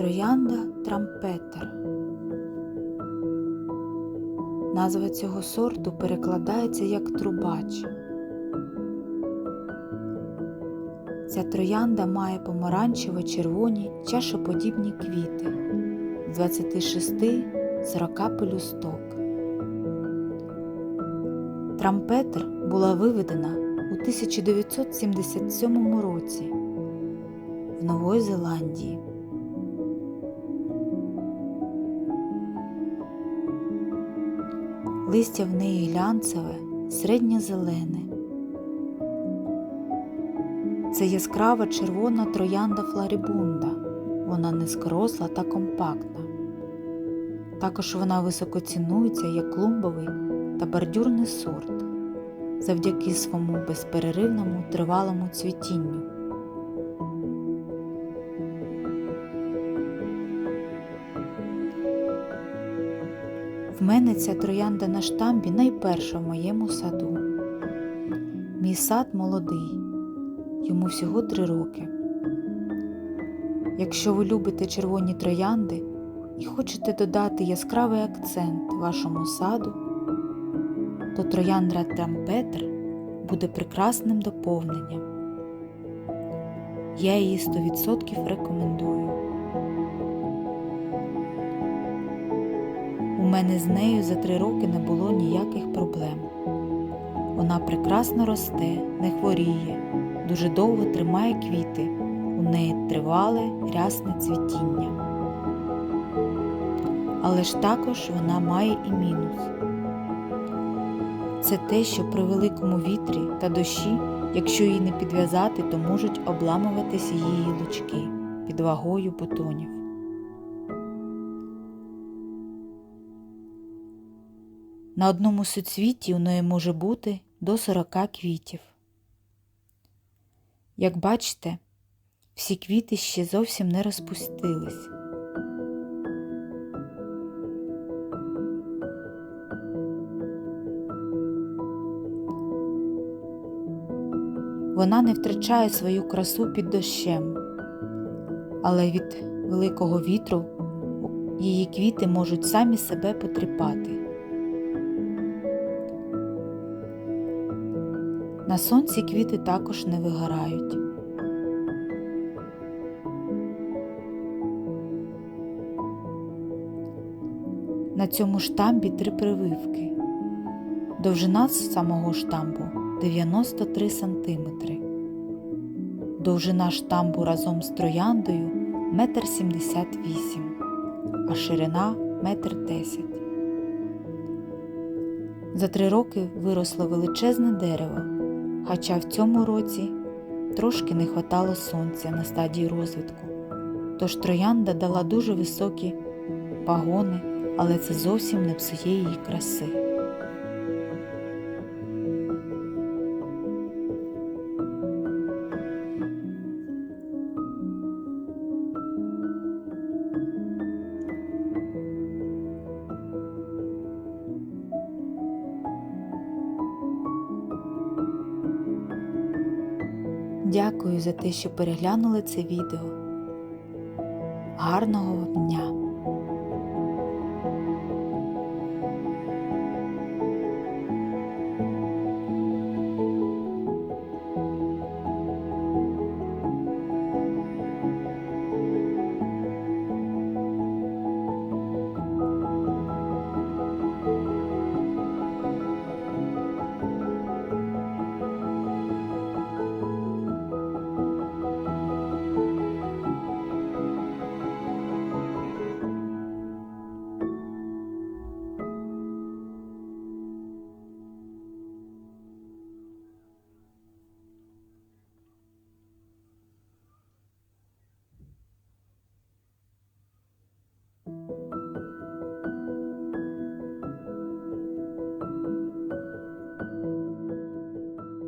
Троянда Трампетер. Назва цього сорту перекладається як трубач. Ця троянда має помаранчево-червоні чашоподібні квіти з 26-40 пелюсток. Трампетер була виведена у 1977 році в Нової Зеландії. Листя в неї глянцеве, середньо-зелене. Це яскрава червона троянда флорібунда. Вона низькоросла та компактна. Також вона високо цінується як клумбовий та бордюрний сорт завдяки своєму безперервному тривалому цвітінню. Мене ця троянда на штамбі найперша в моєму саду. Мій сад молодий, йому всього три роки. Якщо ви любите червоні троянди і хочете додати яскравий акцент вашому саду, то трояндра Трампетер буде прекрасним доповненням. Я її 100% рекомендую. Мене з нею за три роки не було ніяких проблем. Вона прекрасно росте, не хворіє, дуже довго тримає квіти, у неї тривале рясне цвітіння. Але ж також вона має і мінус. Це те, що при великому вітрі та дощі, якщо її не підв'язати, то можуть обламуватися її лучки під вагою бутонів. На одному суцвітті у неї може бути до 40 квітів. Як бачите, всі квіти ще зовсім не розпустились. Вона не втрачає свою красу під дощем, але від великого вітру її квіти можуть самі себе потріпати. На сонці квіти також не вигорають. На цьому штамбі три прививки. Довжина самого штамбу 93 см. Довжина штамбу разом з трояндою 1,78 м, а ширина 1,10 м. За три роки виросло величезне дерево, хоча в цьому році трошки не хватало сонця на стадії розвитку. Тож троянда дала дуже високі пагони, але це зовсім не псує її краси. Дякую за те, що переглянули це відео. Гарного дня!